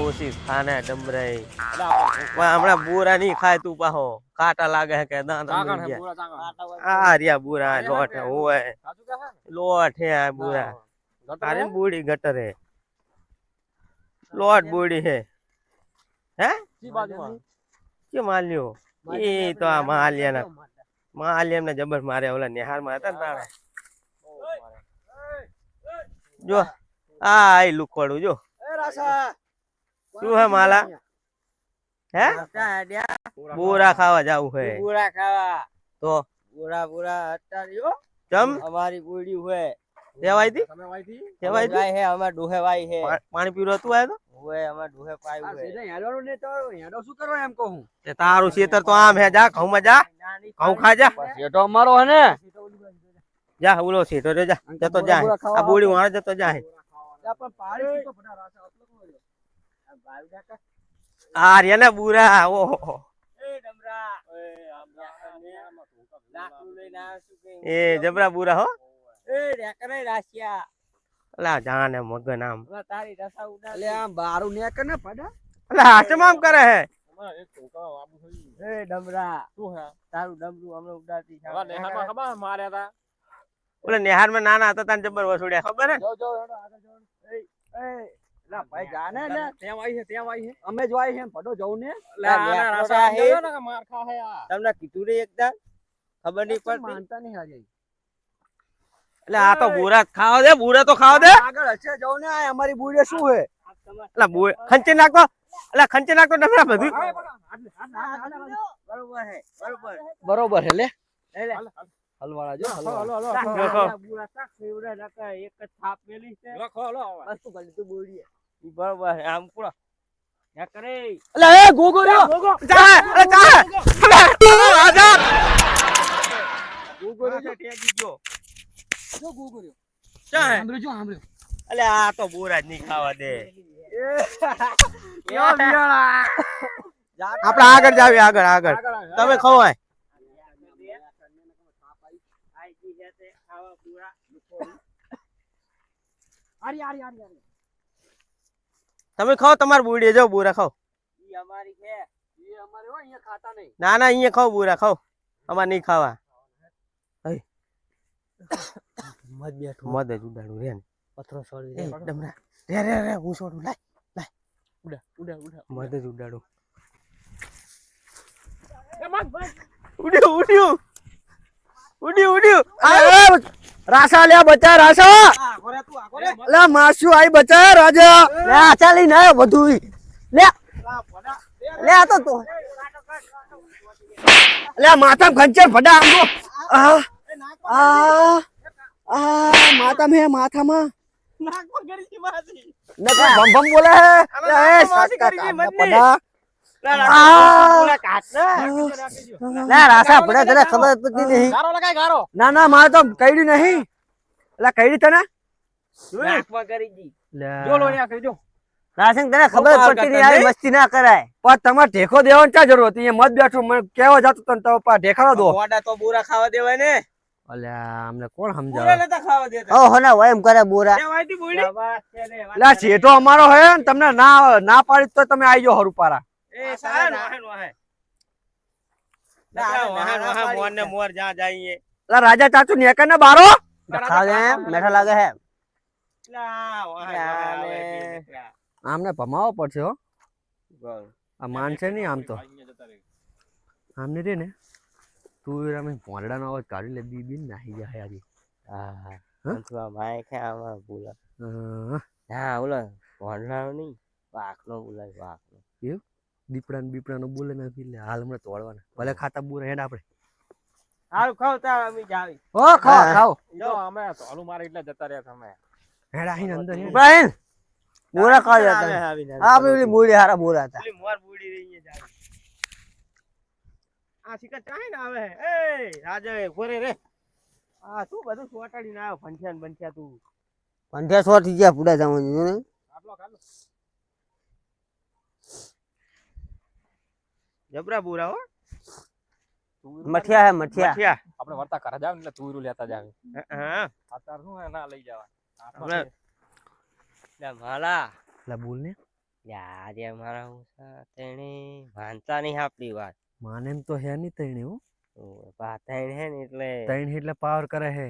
ઓછી ખાને ડમરાઈ. એટલે આપણે પણ હમણાં બુરા નહીં ખાય તું પાહો. કાટા લાગે કે દાંત. આ રહ્યા બુરા લોટ હે, ઓય સાચું કહે છે? ને? લોટ હે આ બુરા. તારે બુડી ગટર હે. લોટ બુડી હે. હે? કે માલ્યો એ તો આ માલ્યાના માલ્યા ને જબર મારે ઓલા નિહારમાં હતા ને તાણે. જો આ આઈ લુખવાડું જો. શું હે માલા? હે? બોરા ખાવા. જાવું હે. બુરા ખાવા. તો? બુરા બુરા અત્યારે હો, ચમ અમારી પૂરી હોય દેવાઈ દી તમે વાયથી? દેવાય તી? વાય હે અમાર ડોહે વાઈ હે. પાણી પીરો તું આયો તો? હોય અમાર ડોહે પાઈ હોય તે તારું ખેતર તો આમ હે જા ઘઉં માં જા ઘઉં ખા જા શેઠો અમારો હે ને? જા ઓલો સીધો રે જા. જતો જા આ બોડી વાળા જતો જા આ પાડી તો ફટા ઓહો લઈને આવ્યો છું કે? એ જબરા બુરા હો. એ રેકરે રાશિયા. અલા જાને મગન આમ. તારી રસા ઉડા લે આમ બારું ને કે ને પડા? અલા હાચમ કરે હે. એ ડમરા. શું હે? તારું ડમરું અમે ઉડાતી છે. નેહાર. માં ખબર માર્યા તા? ઓલે નેહારમાં નાના હતા તને જબર વસુડ્યા. ખબર હે? જો જો આગળ જો લા ભાઈ જાને ને ત્યાં આવી છે ત્યાં આવી છે અમે જ વાય છે પડો જવું ને લા, આના નેકરોડા રસા હે. સમજાયો ને કે માર ખા હે આ તમને કીધું રે એકદમ ખબર નહીં પડતી માનતા નહીં હાજે એટલે આ તો બુરા ખાવા દે બુરા તો ખાવા દે આગળ હશે જવું ને આ અમારી બુડે શું હે ખંચી નાખતો અલા ખંચી બધું બરોબર હે બરોબર બરોબર હે લે એટલે હલવાળા જો એક જ થાપ મેલી છે. લખો હલો બસ તું કરી તું બોલીએ? ઈ બરોબર આમ પૂરો. એ ગોગો જા અરે જા. અલા ગોગો. રહ્યો ટેગી ગયો જો ગોગો રહ્યો. જા સાંભળ્યો જો સાંભળ્યો. અલે આ તો બોરા જ નહીં ખાવા દે. આપડે આગળ જાવી આગળ આગળ. તમે ખવાય આરી આરી આરી આરી. તમે ખાઓ તમારે બુડીએ જાઓ બુરા ખાઓ. ઈ અમારી છે. ઈ અમારે હો અહીંયા ખાતા નહીં. ના ના અહીંયા ખાઓ બુરા ખાઓ. અમાર નહીં ખાવા. મત બેઠું. મદ જ ઉડાડું રે ને. પથરો છોડી દે. ડમરા. રે રે રે હું છોડું લાય ઉડા ઉડા ઉડા મદ જ ઉડાડું. એ મત મત. ઉડ્યું ઉડ્યું. ઉડ્યું ઉડ્યું. રાસા લે બચા રાસા. લે માસુ આઈ બચા રાજા. લે ચાલી ના બધું લે. લે આ તો તો. લે માથા ખંચર ફડા આમ આ આ આ માથા મે માથામાં. માસી કોઈ ભમ ભમ બોલે હે. એ સાકા કા પડા લે રાસા પડે તને ખબર પડતી નહીં ગારો લગાય ગારો ના ના મારે તો કઈડી નહીં એટલે કઈડી તને કરી દી જો લોણિયા કહી દો રાસંગ તને ખબર પડતી નહીં આવી મસ્તી ના કરાય પણ તમારે ઢેકો દેવાની ક્યાં જરૂર હતી મત બેઠું મને કેવા જતો તને તો પા ઢેખાડો દો બોરા તો બુરા ખાવા દેવાય ને અલ્યા અમને કોણ સમજાવે ખાવા દેતા ઓ હોના એમ કરે બોરા આ શેઠો અમારો હે ને તમને ના ના પાડી તો તમે આવી જાઓ હરુપારા એ સારા ના ને રાજા ચાચુ નેકર ને બારો? મેઠા લાગે હે ને. આમને ભમાવો પડશે હો. આ માનશે નહીં આમ તો. આમને રે ને. તું અમે ભોંડડા નો અવાજ કાઢી લે બી બી નાહી જાય આજે. હા હા? અથવા માય ખે આમાં બોલા હા, હા ઓલો ભણનારો નહીં વાઘનો બોલાય વાઘનો. દીપડા ને બીપડા નું બોલે નથી એટલે હાલ હમણાં તોડવાના ભલે ખાતા બુરા હેડ આપણે. હાલ ખાવ તાર અમે જાવી ઓ ખાવ ખાવ જો અમે તોલું મારે એટલે જતા રહ્યા તમે. હેડ આહીને અંદર હેડ. બોરા ખાવ જતા. આ પેલી બોલી હારા બોરા હતા. પેલી મોર બુડી રહી છે જાવી. આ શિકાર ચાહે ને આવે એ રાજા ઘોરે રે આ શું બધું સોટાડીને આવ્યો? ફંક્શન બનશ્યા તું. પંઠ્યા સોટી ગયા પૂડા જવાનું ને. આટલો કાઢો. જબરા બુરા હો. મઠિયા હે મઠિયા. મઠિયા. આપણે વર્તા કરા જાવ એટલે તુરું લેતા જાવ. હા અત્યારે શું હે? ના લઈ જવા આપણે લે માલા લે બોલ ને. આજે મારા હું તેણે માનતા નહીં આપણી વાત. માને તો હે નહીં તેણે હો. ઓવે, પા હે ને એટલે. તઈને એટલે પાવર કરે હે.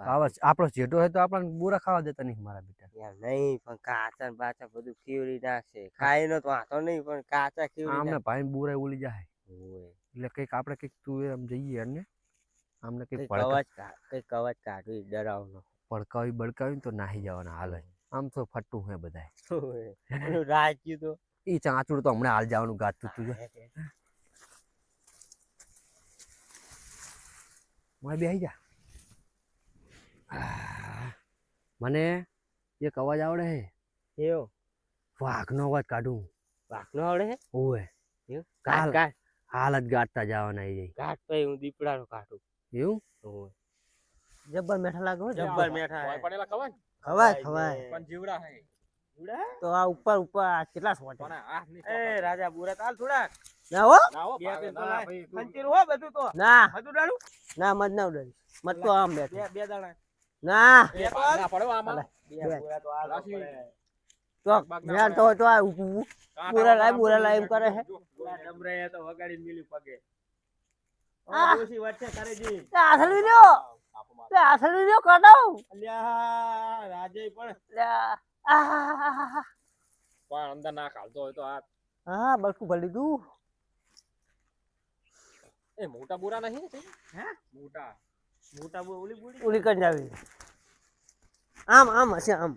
આપણો જેટો હોય તો આપણને બુરા ખાવા દેતા નહીં મારા બેટા. નહીં પણ કાચા બાચા બધું ખીવડી નાખશે. ખાઈ નો તો વાંધો નહીં પણ કાચા ખીવડી આમને ભાઈ બુરા ઉલી જાય. એટલે કંઈક આપણે કંઈક તું એમ જઈએ અને આમને કંઈક કવચ કંઈક અવાજ કાઢવી ડરાવનો. ભડકાવી બડકાવી તો નાહી જવાના હાલ. આમ તો ફટું હે બધાય. રાજ્યું તો? એ ચાંચુડ તો હમણાં હાલ જવાનું ગાતું તું મારે બેહી જા. મને એક અવાજ આવડે હે? એવો વાઘનો અવાજ કાઢું. વાઘનો આવડે હે? ઓવે? કાલ- હાલ. જ ગાટતા જવાના આવી જાય ગાટ તો હું દીપડાનો કાઢું. એવું? ઓવે. જબ્બર મેઠા લાગો જબ્બર. મેઠા હે. પડેલા ખવાય ખવાય ખવાય. પણ જીવડા હે. તો આ ઉપર ઉપર આ કેટલા સોટ? પણ આ નહીં એ રાજા બુરા તાલ થોડા. ના હો. ના હો, બે ભાવે ત્રણ તો ના, લાય. ભાઈ, તું- ખંચેર હો બધું તો. ના. બધું ડાળું ના મત ના ઉડે મત તો આમ બેઠ. બે બે દાણા. ના. ના પડે આમાં. તો તો તો કરે તો મિલી પગે. વચ્ચે આસલ વિડિયો. આસલ વિડિયો અલ્યા રાજે પણ. પણ અંદર ના ખાલતો હોય તો આ હા બલકું ભરી દઉં. એ મોટા બુરા નહીં હે? મોટા. મોટા બુ ઓલી બુડી આમ આમ હશે આમ.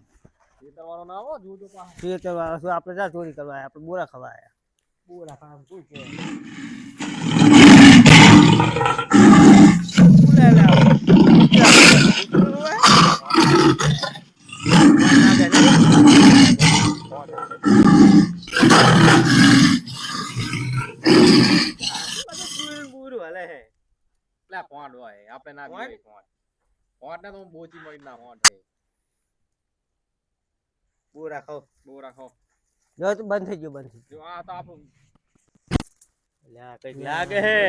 ખેતરવાળો ના આવો જોજો પા ચોરી કરવા શું આપણે ત્યાં ચોરી કરવા આપણે બોરા ખવાય બોરા ખામ શું કે બુરું હલે હે એટલે પોંડ હોય આપણે ના પોંડ પોંડ ને તો હું બોચી મળી ના પોંડ છે બુરા ખાઓ બહુ રાખો. જો તો બંધ થઈ ગયો બંધ થઈ જો આ તો આપણું લ્યા કંઈક લાગે હે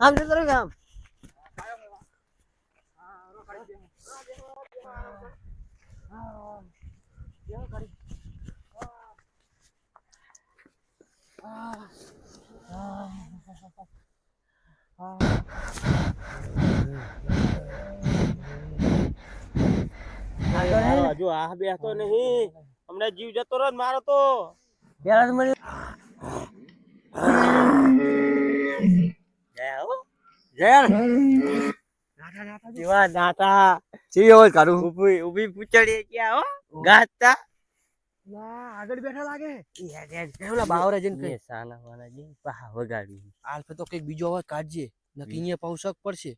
આમ જતો રહ્યો આમ. હજુ આ બેસતો નહીં. હમણાં જીવ જતો રહ્યો મારો તો. પેલા તો મને જયા જીવા દાતા ચીવી હોય કાઢું ઊભી ઊભી પૂછડી ક્યાં હો ગાતા. આગળ બેઠા લાગે ઓલા બાવરે જઈને એ કઈ સાના વાના જઈને પા વગાડ્યું. આલ્ફે તો કંઈક બીજો અવાજ કાઢજે નકી પાઉ પડશે.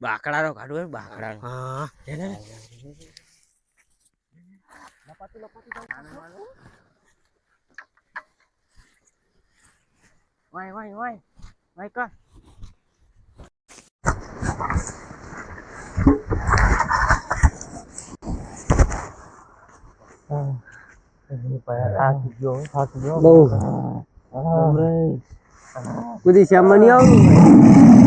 બાકડાનો ને બાકડાનો. હા. એને વાય વાય વાય. વાય કા? કુદી શ્યામમાં નહીં આવું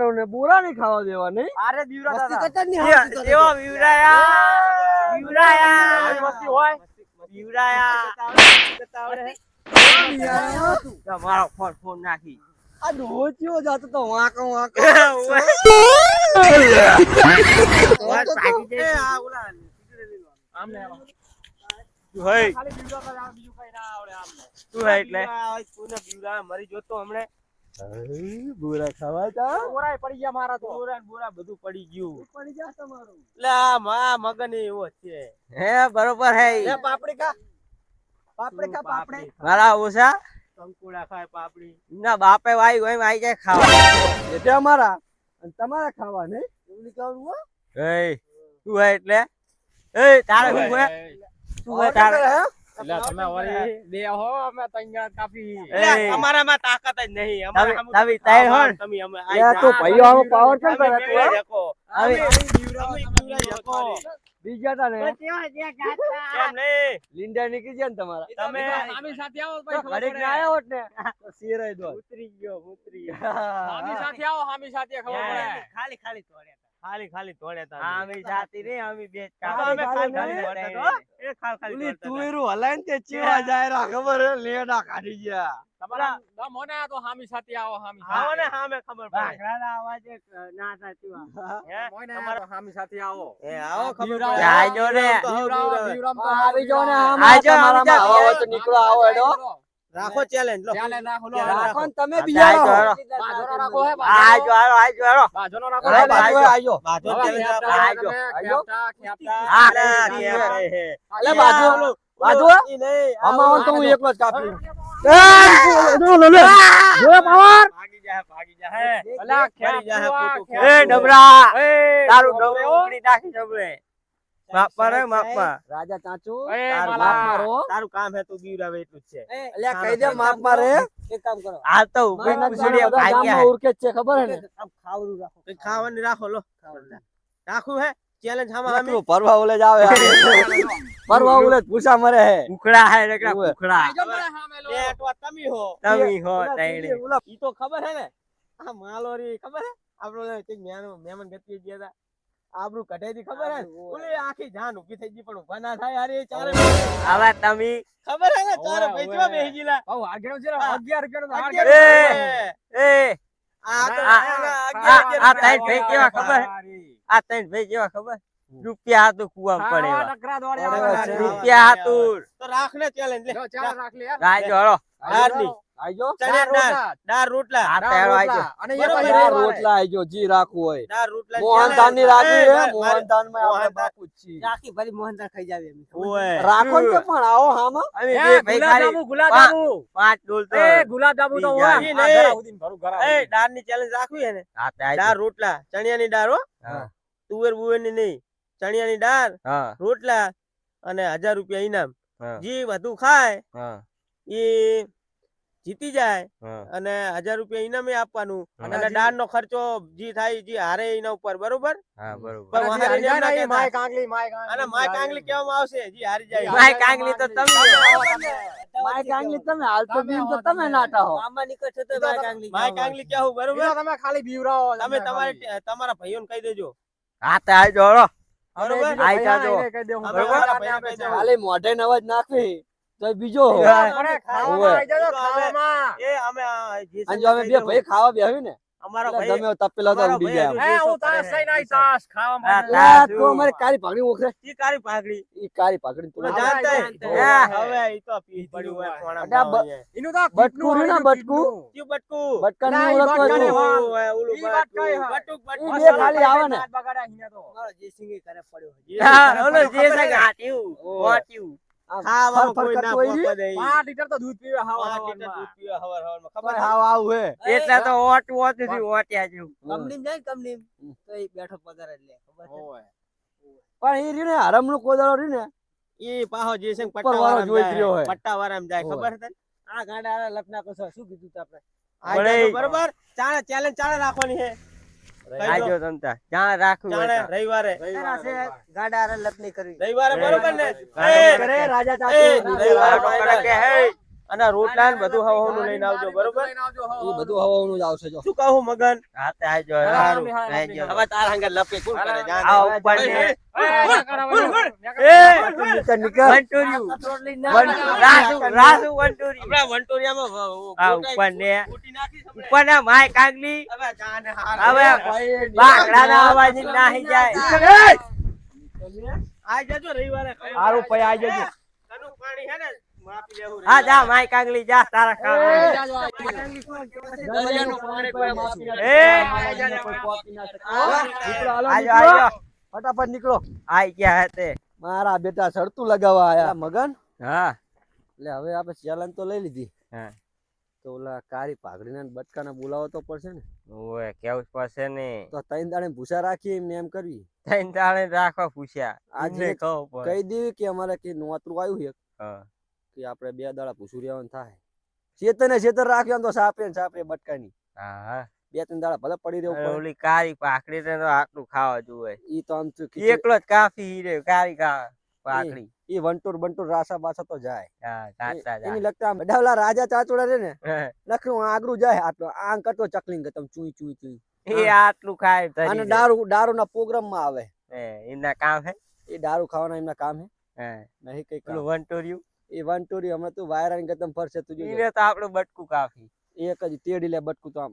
જો ને બોરા નહીં ખાવા દેવા નહીં અરે દીવરાયા. એવા હોય બીવરાયા તો મારો ફોન ફોન નાખી આ ડોચીઓ જાતો તો વાંકો વાંકો. વાત ભાગી એ જાય આ ઓલા આમને આવો. તું હઈ ખાલી બીવડા દાદા બીજું કઈ ના આવડે આમને તું હઈ એટલે. કોને બીવરા મરી જોતો હમણે. બોરા ખાવા તા પડી ગયા મારા તો. બોરા બોરા બધું પડી ગયું. પડી ગયા તમારું. લે આ મા મગન એવો છે. હે બરોબર હે પાપડી કા પાપડી કા પાપડી મારા ઓછા કંકુડા ખાય પાપડી. ના બાપે વાઈ હોય આઈ જાય ખાવા. એટલે અમારા અને તમારે ખાવા નહીં? એવું નીકળવું હો? એ તું હે એટલે? એ તારે શું હે તું હે તારે? એટલે તમે વળી બે હો અમે તૈયાર કાફી એ. અમારામાં તાકાત જ નહીં. અમારે તમે- સામું તમે તૈયાર હો તમે અમે આ તો ભાઈઓ આવો પાવર કેમ કરે તું હે? હવે બીજા તા ને કેમ નહીં લીંડા નીકળી ગયા ને તમારા. તમે આમી સાથે આવો ભાઈ ખબર ના પડે. આવ્યો હોત ને. તો દો ઉતરી ગયો ઉતરી ગયો. આમી સાથે આવો આમી સાથે ખબર પડે. ખાલી ખાલી. ખાલી ખાલી તોડ્યા તા અમે જાતી રે અમે બે અમે ખાલી ખાલી ખાલી તો. એ ખાલી ખાલી તોડતા તા. તુવેરું હલાઈને તે ચેવા જાય રા ખબર હે લેડા કાઢી ગયા તમારા દમ હોય ને તો હામી સાથી આવો હામી આવો ને હામે ખબર પડે ભાખરાના અવાજે ના સાચી હે? તમારા હામી સાથે આવો એ આવો ખબર. પડે. આજો ને. તો આવો જો ને આવો. આજો, આવો, તો નીકળો આવો હેડો રાખો ચેલેન્જ લો ચેલેન્જ રાખો લો. રાખો તમે આજો, બીજા આજો, રહો. આજો. બાજોનો રાખો હે, આજો હાલો આજો હાલો બાજોનો રાખો હે, બાજુ આજો. આજો બાજુ હવે રાખો. આજો. આજો. ખેપતા. હા, ના, હા. અલે બાજુ બાજુ નહીં, આ તો હું એકલો જ કાપ્યું જોયા પાવર ભાગી જા ભાગી જા હે અલા, જા, ખેપતું. એ ડબરા તારું ડબરો ડબરું નાખી ડબરે માપા રે માપા રાજા ચાચુ તારું કામ હે તું બીવરાવે એટલું જ છે. અલ્યા કહી દે માપ મારે. એક કામ કરો. આ તો ઊભી મારા ભાગ્યા ઉરકે છે ખબર હે ને? ખાવરું રાખો. કઈ ખાવાની રાખો લો. રાખું હે? ચેલેન્જ હામાં હામી પરવા ઓલે જ આવે પરવા ઓલે પૂછા મરે હે. ઉખડા હે ઉવે. ઉખડા તમે હો. તમી હો ઈ તો ખબર હે ને? આ માલોરી ખબર હે? આપણો મહેમાન મહેમાન ગતિ ગયા હતા. આબરૂ હતી ખબર હે? ઓલી આખી જાન ઊભી થઈ ગઈ પણ ઊભા ના થાય અરે ચારે હવે તમે ખબર હે ને? ચારે ઓવે, ભાઈ ઓવે. જેવા બહુ આગળ છે ને, અગિયાર અગિયાર તો હાર અગિયાર કરે. એ એ. આ તો આ- ત્રણ ભાઈ કેવા ખબર? આ ત્રણ ભાઈ કેવા ખબર? રૂપિયા હાતું કુવા પડે. રૂપિયા હાતું તો રાખ ને ચેલેન્જ લે. ચાલ રાખ. લે. રાજો હળો દાળની આજો ચણિયા દાળ દાળ રોટલા, દાળ રોટલા દાળ અને. રોટલા આજો જી રાખવું હોય દાળ રોટલા મોહનદાનની રાખી હે મોહનદાનમાં આપણે બાપુ છી રાખી ભરી મોહનદાર ખાઈ જાવે એમ ઓય રાખો ને તો પણ આવો હામાં અમે એ, બે ભાઈ ખાલી ગુલાબજાંબુ, ગુલાબજાંબુ. પાંચ ડોલ તો એ, ગુલાબજાંબુ તો હોય. આ. ઘરા સુધીને ભરું, ઘરા એ. દાળની ચેલેન્જ રાખવી હે ને હા તે આજો. દાળ રોટલા ચણિયાની દાળ હો હા. તુવેર બુવેરની નહીં ચણિયાની દાળ હા રોટલા અને હજાર રૂપિયા ઇનામ હા. જે વધુ ખાય હા એ જીતી જાય અને હજાર રૂપિયા ઇનામે આપવાનું. અને દાન નો ખર્ચો જે થાય જે હારે એના ઉપર બરોબર? હા બરોબર. પણ અને. માય કાંગલી, માય કાંગલી. અને માય કાંગલી કહેવામાં આવશે જે હારી જાય. માય કાંગલી તો તમે. માય કાંગલી તમે. હાલ તો બીમ તો તમે તમે. નાટા હો. આમાં નીકળશો તો તો માય કાંગલી માય કાંગલી કેવું બરોબર? તમે ખાલી બીવરાવો તમે તમારે. તમારા ભાઈઓને કહી દેજો. હા તે બરોબર? આઈ જાજો. બરોબર? ખાલી મોઢે નવાજ નાખવી. તો બીજો હો હા. અરે, ખાવામાં ઓવે. આઈ જાજો, ઈ તો અમે- ખાવામાં. એ અમે આ જે અને જો અમે બે ભાઈ ખાવા બે ને અમારા ભાઈ તમે તપેલા તો ઉડી ગયા હજુ હું તાસ કરે થઈને તાસ ખાવા હા. આ તો અમારી કાળી પાઘડી ઓખરે ઈ કાળી પાઘડી ઈ કાળી પાઘડી તું જાણતા હે? હે. હવે ઈ તો પી પડ્યું હોય કોણા એનું તો બટકું ને, કીટનું ક્યું બટકું બટકા ની બટકા હતું. વાળ. ઓલું, બટકું. બટુક, બટુક. બે ખાલી આવે ને. દાંત બગાડ્યા તો. જે હા ઓલો જે હે છે ને? ફર કોઈ ના કરતું દે ઈ. લીટર તો દૂધ પીવે હાવ હવારમાં. દૂધ પીવે હવાર હવારમાં. ખબર હાવ આવું હે એટલે તો ઓટ ઓટથી ઓટ્યા જેવું કંપની જાય કંપની તો એ બેઠો પગાર જ લે ઓય. પણ એ રહ્યું હરમનું કોદાળો રહ્યું ને ઈ પાહો જે છે ને ઉપર પટ્ટા વાળો જોઈ જાય. રહ્યો હોય. પટ્ટા વાળામાં જાય. ખબર છે તને? આ ગાંડા લપના કસો શું કીધું આપણે બરોબર ચાલે ચેલેન્જ ચાલે રાખવાની છે દો. આજો તમતા. ક્યાં રાખવું હોય રવિવારે. ગાડા લપની કરવી રવિવારે બરોબર ને? રાજા ચાચુ રવિવારે કે હે. અને રોટલા ને બધું હવાનું લઈને આવજો બરોબર એ બધું હવાનું જ આવશે જો શું કહું મગન હાથે આવજો. હવે તાર હંગે લપે કોણ કરે જાને. આ ઉપર ને એ, વંટોર્યું. રાસુ રાસુ વંટોર્યું. આપણા વંટોરિયામાં આ ઉપર ઉપર માય કાંગલી હવે જાને હવે બાકડાના અવાજ નાહી જાય આ જજો રવિવારે જજો કનું પાણી હે ને હા જા માય કાંગલી જા તારા કામ. કોઈ ફટાફટ નીકળો. આઈ ગયા હતે મારા બેટા શરતું લગાવવા આયા. મગન? હા. એટલે હવે આપણે ચેલેન્જ તો લઈ લીધી. હા. તો ઓલા કારી પાઘડીના ને બટકાને બોલાવો તો પડશે ને. ઓય કેવું પડશે ને? તો ત્રણ દાડે ભૂસા રાખી એમને એમ કરવી. ત્રણ દાડે રાખવા પૂછ્યા આજે કહો કહી દેવી કે અમારે કે નોતરું આવ્યું છે. હા. કે આપણે બે દાડા રહેવાનું થાય. ચેતને ચેતર રાખ્યો તો સાપે ને સાપે બટકાની હા. બે ત્રણ દાડા ભલે પડી રહ્યો ઓલી કારી પાકડી તો આટલું ખાવા જોવે. ઈ તો આમ તો એકલો જ કાફી હીરે કારી કા પાકડી ઈ વંટુર બંટોર રાસા બાસા તો જાય. હા સાચા એની લગતા આમ રાજા ચાચોડા રે ને લખું આગરું જાય આટલો. આમ કરતો ચકલિંગ તમ ચુઈ ચુઈ ચુઈ. એ આટલું ખાય અને દારૂ દારૂ ના પ્રોગ્રામમાં આવે. હે, એમના કામ હે? એ દારૂ ખાવાના એમના કામ હે? હા. નહીં કઈ. પેલું વંટોર્યું? એ વંટોરી હમણાં તું વાયરાની ગતમ ફરશે તું જોજે. તો આપણું બટકું કાફી. એક જ તેડી લે બટકું તો આમ.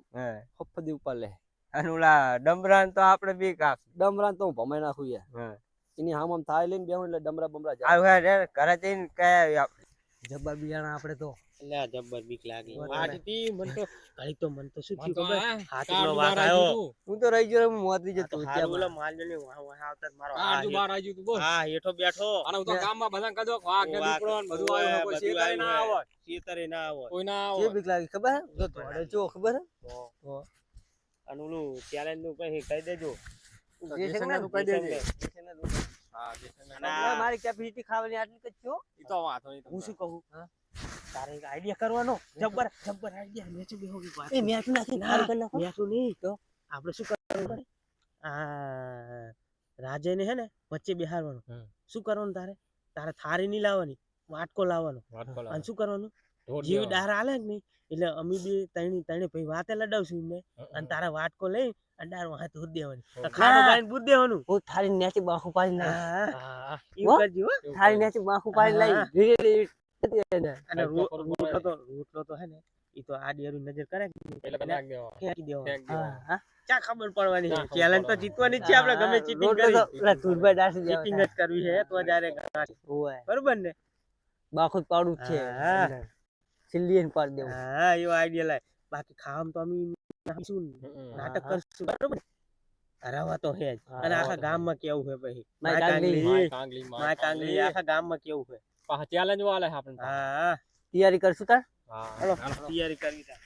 હફદી ઉપર લે. અને ઓલા ડમરાન તો આપણે બી કાફી. ડમરાન તો હું ભમાઈ નાખું યાર. એની હામ આમ થાય લઈને બેહું એટલે ડમરા બમરા જાય. ઘરે જઈને કયા જબ્બા બિયાણા આપણે તો એટલે જબ્બર બીક લાગી. બરાબર. મન તો ઘણી તો મન તો શું થયું ખબર? હાથનો નો આવી આવ્યો. હું તો રહી ગયો હું મોતરી તો જતો ઓલા માલજોની વાહ વાહ આવતા મારો આ જો બાર બહાર તું, બોલ. હા હેઠો બેઠો. અને હું તો ગામમાં બધાને કહેતો કે વાઘ ને વાઘ, ને બધું આવ્યો કોઈ શેતરે ના આવો શેતરે ના આવો કોઈ ના જે આવત. બીક લાગી ખબર? હે જો ધોળે જો ખબર? હે. તો અને ઓલું ચેલેન્જનું કઈ કહી દેજો. જેસંગનું કહી દેજો. હા. મારી કેપેસિટી ખાવાની આટલી કચ્યો ઈ તો વાંધો નહીં હું શું કહું? કહું તારે એક આઈડિયા કરવાનો? જબ્બર જબ્બર આઈડિયા મેચ બી કે વાત એ મેઠું નાખી. ના, મેચું નહીં. તો? આપણે શું કરવાનું? પડે આ રાજયને હે ને વચ્ચે બેહારવાનું શું કરવાનું તારે? તારે થારી નહીં લાવવાની વાટકો લાવવાનો. અને શું કરવાનું? જીવ ડાર આલે નહીં એટલે અમે બી તણી તણી ભાઈ વાતે લડાવશું એમને. અને તારા વાટકો લઈ અને ડાર હાથ ઉડ દેવાની. ખાડો ગાળીને બૂદ દેવાનું. હું થારી નેચી બાખું પાડી લઈ. એવું કરજો થારી નેચી બાખું પાડી લઈ. ધીરે ધીરે અને કાંઈક તો રો- કરવું રોટલો રોટલો તો હે ને ઈ તો આ ડેરું નજર કરે કે નહીં, એટલે એટલે નાખ દેવાનો. ફેંકી દેવાનો હા હા. ચા ખબર પડવાની? ચા ચેલેન્જ તો જીતવાની છે આપણે ગમે ચીટિંગ કરી. પેલા ધૂળભાઈ દાસી ચીટિંગ જ કરવી છે તો જ્યારે ઓય બરોબર ને? બાખું પાડું છે. હા. સિલ્લી પાડ દેવું. હા એવો આઈડિયા લાય. બાકી ખાવામાં તો અમે નાખીશું નાટક કરશું બરોબર? હરાવા તો હે જ. અને આખા ગામમાં કેવું છે ભાઈ માય કાંગલી. માય કાંગલી. આખા ગામમાં કેવું છે પાછા ચેલેન્જ વાલે છે આપણે તૈયારી કરશું તાર? હા. તૈયારી કરવી તાર.